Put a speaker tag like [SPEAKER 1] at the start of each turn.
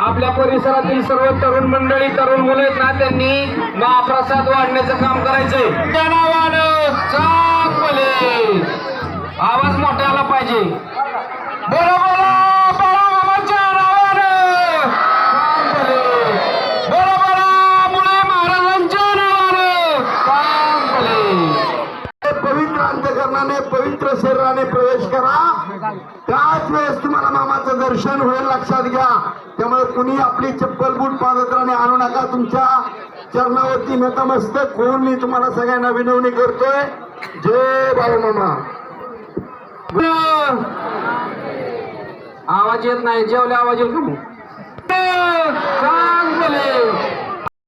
[SPEAKER 1] आपल्या परिसरातील सर्व तरुण मंडळी तरुण मुले आहेत ना त्यांनी महाप्रसाद वाढण्याचं काम करायचंय. आवाज मोठा आला पाहिजे. बरोबर
[SPEAKER 2] पवित्र अंतकरणाने पवित्र शरीराने प्रवेश करा. त्याच वेळेस तुम्हाला मामाचं दर्शन होईल लक्षात घ्या. त्यामुळे कुणी आपली चप्पल बूट पादत्राने आणू नका. तुमच्या चरणावरती नतमस्तक होऊन मी तुम्हाला सगळ्यांना विनवणी करतोय. जय बाळूमामा
[SPEAKER 1] आवाज येत नाही. जेवले आवाज येईल का